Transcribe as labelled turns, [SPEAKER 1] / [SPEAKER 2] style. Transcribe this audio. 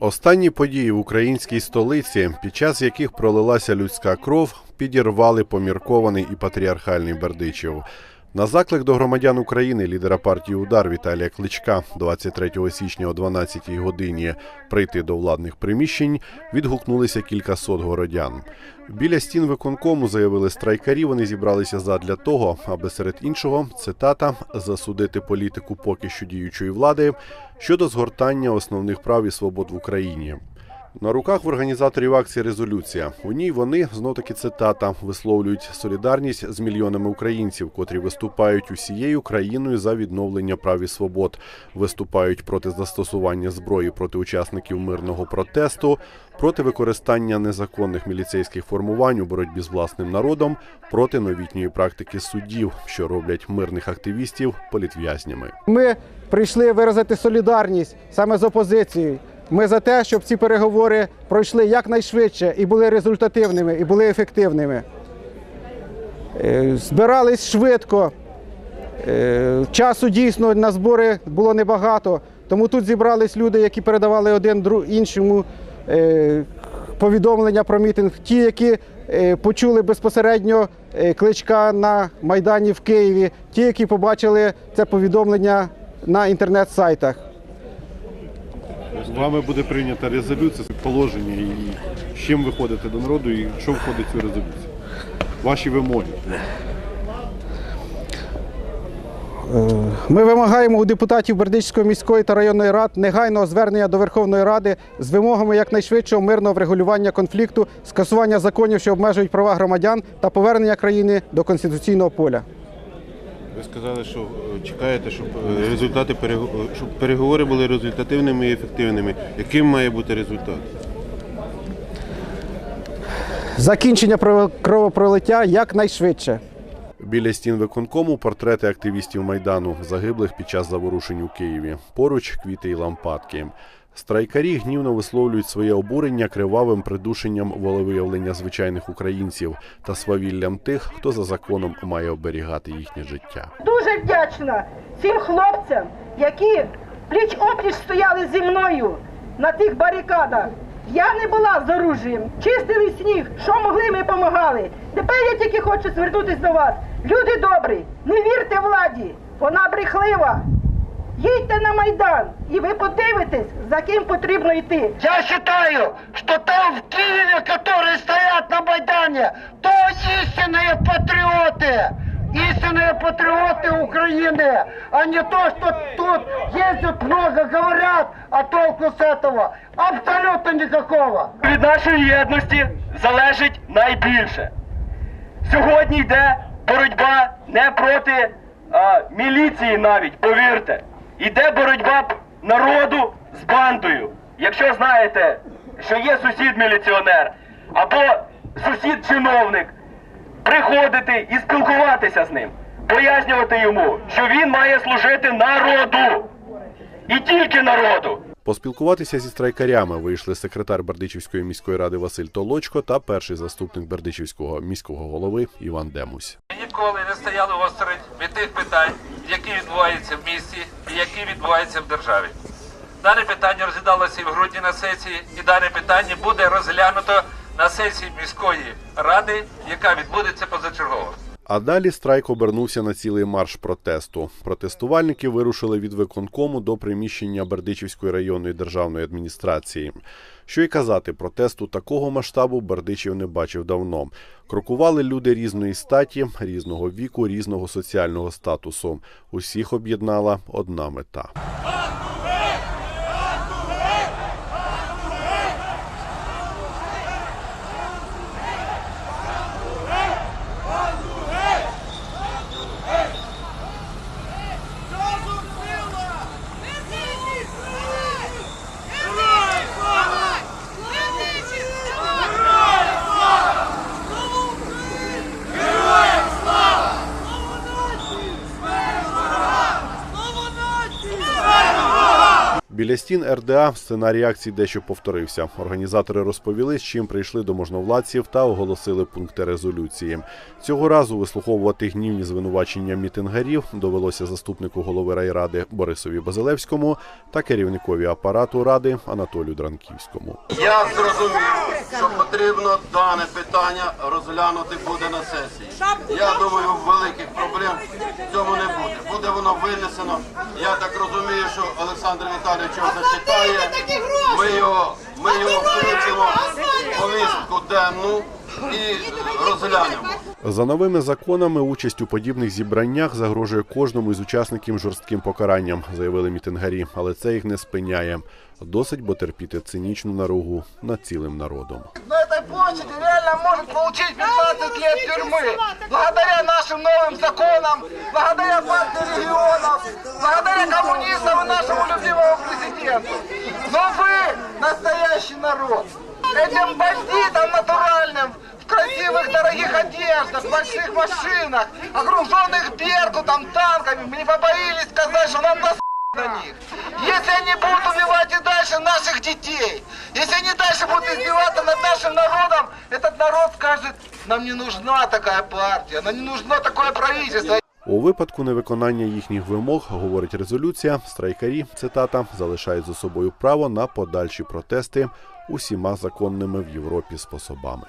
[SPEAKER 1] Останні події в українській столиці, під час яких пролилася людська кров, підірвали поміркований і патріархальний Бердичів. На заклик до громадян України лідера партії Удар Віталія Кличка 23 січня о 12 годині прийти до владних приміщень відгукнулися кількасот городян. Біля стін виконкому заявили страйкарі. Вони зібралися задля того, аби серед іншого цитата засудити політику поки що діючої влади щодо згортання основних прав і свобод в Україні. На руках в організаторів акції резолюція. У ній вони знов таки цитата висловлюють солідарність з мільйонами українців, котрі виступають усією країною за відновлення прав і свобод, виступають проти застосування зброї проти учасників мирного протесту, проти використання незаконних міліцейських формувань у боротьбі з власним народом, проти новітньої практики суддів, що роблять мирних активістів політв'язнями.
[SPEAKER 2] Ми прийшли виразити солідарність саме з опозицією. Ми за те, щоб ці переговори пройшли якнайшвидше і були результативними, і були ефективними. Е, Збирались швидко. Е, Часу дійсно на збори було небагато, тому тут зібрались люди, які передавали один іншому е, повідомлення про мітинг. Ті, які почули безпосередньо кличка на Майдані в Києві, ті, які побачили це повідомлення на інтернет-сайтах.
[SPEAKER 1] Вами буде прийнята резолюція, положення і з чим ви ходите до народу, і що входить в цю резолюцію. Ваші вимоги.
[SPEAKER 2] Ми вимагаємо у депутатів Бердичської міської та районної рад негайного звернення до Верховної Ради з вимогами якнайшвидшого мирного врегулювання конфлікту, скасування законів, що обмежують права громадян, та повернення країни до конституційного поля.
[SPEAKER 3] Ви сказали, що е, чекаєте, щоб е, результати перего- е, щоб переговори були результативними і ефективними. Яким має бути результат?
[SPEAKER 2] Закінчення кровопролиття якнайшвидше.
[SPEAKER 1] Біля стін виконкому портрети активістів майдану, загиблих під час заворушень у Києві. Поруч квіти і лампадки. Страйкарі гнівно висловлюють своє обурення кривавим придушенням волевиявлення звичайних українців та свавіллям тих, хто за законом має оберігати їхнє життя.
[SPEAKER 4] Дуже вдячна цим хлопцям, які пліч опліч стояли зі мною на тих барикадах. Я не була з оружієм, чистили сніг, що могли, ми допомагали. Тепер я тільки хочу звернутися до вас. Люди добрі, не вірте владі, вона брехлива. Їдьте на Майдан, і ви подивитесь, за ким потрібно йти.
[SPEAKER 5] Я считаю, что там в Киеве, которые стоят на Майдане, то истинные патриоты. Истинные патриоты Украины, а не то, что тут ездят много, говорят, а толку с этого абсолютно никакого.
[SPEAKER 6] від нашої єдності залежить найбільше. Сьогодні йде боротьба не проти а, міліції навіть, повірте. Йде боротьба народу з бандою. Якщо знаєте, що є сусід міліціонер або сусід чиновник, приходити і спілкуватися з ним, пояснювати йому, що він має служити народу. І тільки народу.
[SPEAKER 1] Поспілкуватися зі страйкарями вийшли секретар Бердичівської міської ради Василь Толочко та перший заступник Бердичівського міського голови Іван Демусь.
[SPEAKER 7] Ми ніколи не стояли осторонь від тих питань, які відбуваються в місті і які відбуваються в державі. Дане питання розглядалося і в грудні на сесії, і дане питання буде розглянуто на сесії міської ради, яка відбудеться позачергово.
[SPEAKER 1] А далі страйк обернувся на цілий марш протесту. Протестувальники вирушили від виконкому до приміщення Бердичівської районної державної адміністрації. Що й казати, протесту такого масштабу Бердичів не бачив давно. Крокували люди різної статі, різного віку, різного соціального статусу. Усіх об'єднала одна мета.
[SPEAKER 8] Біля стін РДА сценарій акції дещо повторився. Організатори розповіли, з чим прийшли до можновладців та оголосили пункти резолюції. Цього разу вислуховувати гнівні звинувачення мітингарів довелося заступнику голови райради Борисові Базилевському та керівникові апарату ради Анатолію Дранківському.
[SPEAKER 9] Я зрозумів, що потрібно дане питання розглянути буде на сесії. Я думаю, великих проблем в цьому не буде. Буде воно винесено. Я так розумію, що Олександр Віталійович його зачитає. Ми його, ми його включимо в повістку денну і розглянемо.
[SPEAKER 8] За новими законами участь у подібних зібраннях загрожує кожному із учасників жорстким покаранням, заявили мітингарі, але це їх не спиняє. Досить бо терпіти цинічну наругу над цілим народом.
[SPEAKER 5] на этой площади реально может получить 15 лет тюрьмы. Благодаря нашим новым законам, благодаря партии регионов, благодаря коммунистам и нашему любимому президенту. Но вы настоящий народ. Этим бандитам натуральным в красивых дорогих одеждах, в больших машинах, окруженных беркутом, танками, мы не побоились сказать, что нам нас на них. Если они будут убивать и дальше наших детей, если они дальше будут издеваться над нашим народом, этот народ скажет, нам не нужна такая партия, нам не нужно такое правительство.
[SPEAKER 8] У випадку невиконання їхніх вимог, говорить резолюція, страйкарі, цитата, залишають за собою право на подальші протести усіма законними в Європі способами.